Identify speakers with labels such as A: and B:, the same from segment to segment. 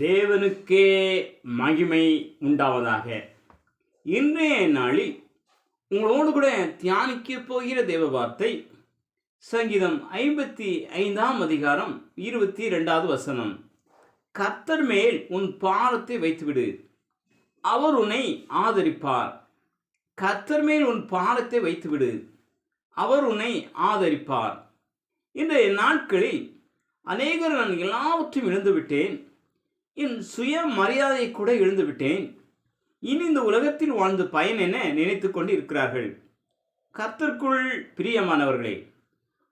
A: தேவனுக்கே மகிமை உண்டாவதாக. இன்றைய நாளில் உங்களோடு கூட தியானிக்க போகிற தேவ வார்த்தை சங்கீதம் ஐம்பத்தி ஐந்தாம் அதிகாரம் இருபத்தி ரெண்டாவது வசனம். கர்த்தர் மேல் உன் பாரத்தை வைத்துவிடு அவர் உன்னை ஆதரிப்பார். கர்த்தர் மேல் உன் பாரத்தை வைத்துவிடு அவர் உன்னை ஆதரிப்பார். இன்றைய நாட்களில் அநேகர் நான் எல்லாவற்றையும் இழந்துவிட்டேன் என் சுய மரியாதையை கூட இழந்து விட்டேன் இனி இந்த உலகத்தில் வாழ்ந்த பயன் என நினைத்து கொண்டு இருக்கிறார்கள் கர்த்தர்க்குள் பிரியமானவர்களே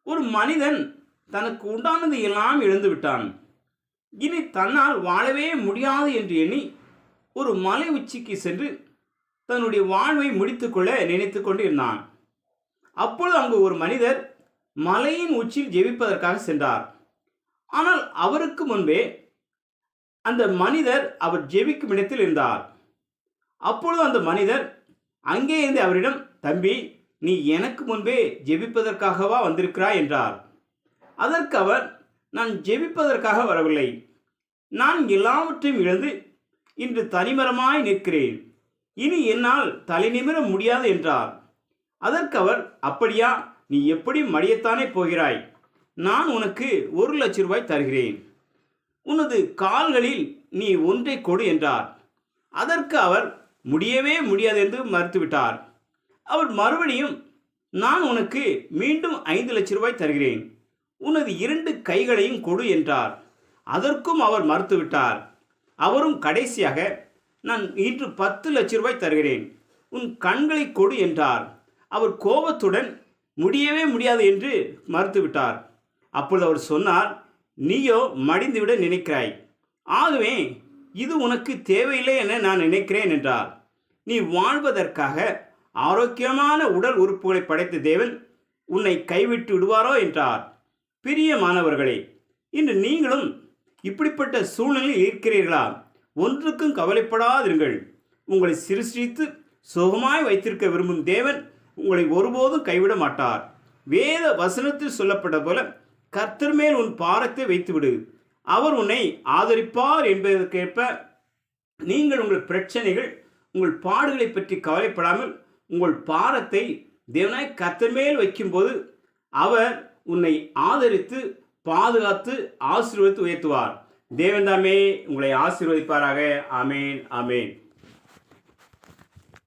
A: ஒரு மனிதன் தனக்கு உண்டானது எல்லாம் இழந்து விட்டான் இனி தன்னால் வாழவே முடியாது என்று எண்ணி ஒரு மலை உச்சிக்கு சென்று தன்னுடைய வாழ்வை முடித்துக்கொள்ள நினைத்து கொண்டு இருந்தான் அப்பொழுது அங்கு ஒரு மனிதர் மலையின் உச்சியில் ஜெபிப்பதற்காக சென்றார். ஆனால் அவருக்கு முன்பே அந்த மனிதர் அவர் ஜெபிக்கும் இடத்தில் இருந்தார். அப்பொழுது அந்த மனிதர் அங்கே இருந்து அவரிடம் தம்பி நீ எனக்கு முன்பே ஜெபிப்பதற்காகவா வந்திருக்கிறாய்? என்றார். அதற்கு அவர் நான் ஜெபிப்பதற்காக வரவில்லை. நான் எல்லாவற்றையும் இழந்து இன்று தனிமரமாய் நிற்கிறேன். இனி என்னால் தலை நிமிர முடியாது என்றார். அதற்கு அவர் அப்படியா நீ எப்படி மடியத்தானே போகிறாய். நான் உனக்கு ஒரு லட்ச ரூபாய் தருகிறேன். உனது கால்களில் நீ ஒன்றை கொடு என்றார். அதற்கு அவர் முடியவே முடியாது என்று மறுத்துவிட்டார். அவர் மறுபடியும் நான் உனக்கு மீண்டும் ஐந்து லட்ச ரூபாய் தருகிறேன். உனது இரண்டு கைகளையும் கொடு என்றார். அதற்கும் அவர் மறுத்துவிட்டார். அவரும் கடைசியாக நான் இன்று பத்து லட்ச ரூபாய் தருகிறேன். உன் கண்களை கொடு என்றார். அவர் கோபத்துடன் முடியவே முடியாது என்று மறுத்துவிட்டார். அப்பொழுது அவர் சொன்னார் நீயோ மடிந்துவிட நினைக்கிறாய். ஆகவே இது உனக்கு தேவையில்லை என நான் நினைக்கிறேன் என்றார். நீ வாழ்வதற்காக ஆரோக்கியமான உடல் உறுப்புகளை படைத்த தேவன் உன்னை கைவிட்டு விடுவாரோ என்றார். பிரியமானவர்களே இன்று நீங்களும் இப்படிப்பட்ட சூழ்நிலையில் இருக்கிறீர்களா? ஒன்றுக்கும் கவலைப்படாதிருங்கள். உங்களை சிருஷ்டித்து சுகமாய் வைத்திருக்க விரும்பும் தேவன் உங்களை ஒருபோதும் கைவிட மாட்டார். வேத வசனத்தில் சொல்லப்பட்ட போல கர்த்தர் மேல் உன் பாரத்தை வைத்துவிடு. அவர் உன்னை ஆதரிப்பார் என்பதற்கேற்ப நீங்கள் உங்கள் பிரச்சனைகள் உங்கள் பாடுகளை பற்றி கவலைப்படாமல் உங்கள் பாரத்தை தேவனாய் கர்த்தர் மேல் வைக்கும்போது அவர் உன்னை ஆதரித்து பாதுகாத்து ஆசீர்வதித்து உயர்த்துவார். தேவன் தாமே உங்களை ஆசீர்வதிப்பாராக. அமேன் அமேன்